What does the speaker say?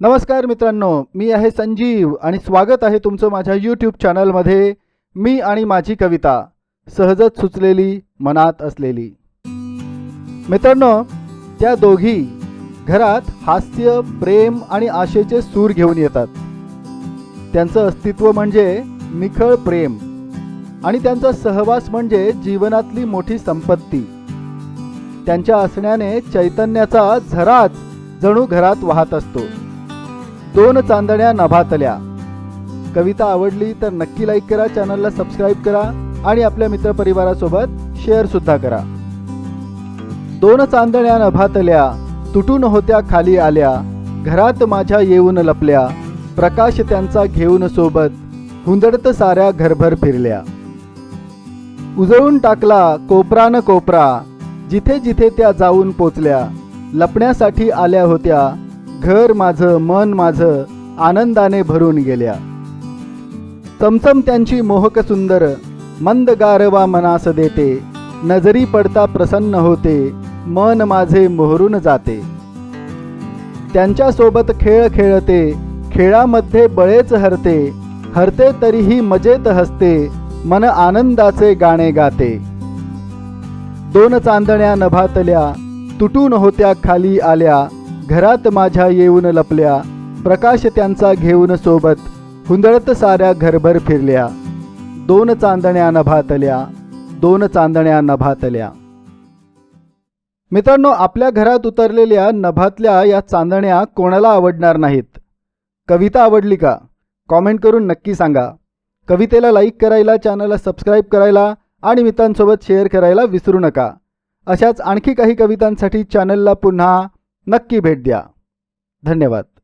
नमस्कार मित्रांनो मी आहे संजीव आणि स्वागत आहे तुमचं माझ्या यूट्यूब चॅनलमध्ये मी आणि माझी कविता सहजच सुचलेली मनात असलेली. मित्रांनो त्या दोघी घरात हास्य प्रेम आणि आशेचे सूर घेऊन येतात. त्यांचं अस्तित्व म्हणजे निखळ प्रेम आणि त्यांचा सहवास म्हणजे जीवनातली मोठी संपत्ती. त्यांच्या असण्याने चैतन्याचा झराच जणू घरात वाहत असतो. दोन चांदण्या नभातल्या. कविता आवडली तर नक्की लाईक करा चॅनलला सबस्क्राईब करा आणि आपल्या मित्रपरिवारासोबत शेअर सुद्धा करा. दोन चांदण्या नभातल्या तुटून होत्या खाली आल्या. घरात माझ्या येऊन लपल्या. प्रकाश त्यांचा घेऊन सोबत हुंदडत साऱ्या घरभर फिरल्या. उजळून टाकला कोपरा न कोपरा. जिथे जिथे त्या जाऊन पोचल्या. लपण्यासाठी आल्या होत्या. घर माझं मन माझं आनंदाने भरून गेल्या. चमचम त्यांची मोहक सुंदर मंद गारवा मनास देते. नजरी पडता प्रसन्न होते मन माझे मोहरून जाते. त्यांच्यासोबत खेळ खेळते खेळामध्ये बळेच हरते. हरते तरीही मजेत हसते मन आनंदाचे गाणे गाते. दोन चांदण्या नभातल्या तुटून होत्या खाली आल्या. घरात माझ्या येऊन लपल्या. प्रकाश त्यांचा घेऊन सोबत हुंदळत साऱ्या घरभर फिरल्या. दोन चांदण्या नभातल्या दोन चांदण्या नभातल्या मित्रांनो आपल्या घरात उतरलेल्या नभातल्या या चांदण्या कोणाला आवडणार नाहीत? कविता आवडली का? कॉमेंट करून नक्की सांगा. कवितेला लाईक करायला चॅनलला सबस्क्राईब करायला आणि मित्रांसोबत शेअर करायला विसरू नका. अशाच आणखी काही कवितांसाठी चॅनलला पुन्हा नक्की भेट द्या. धन्यवाद.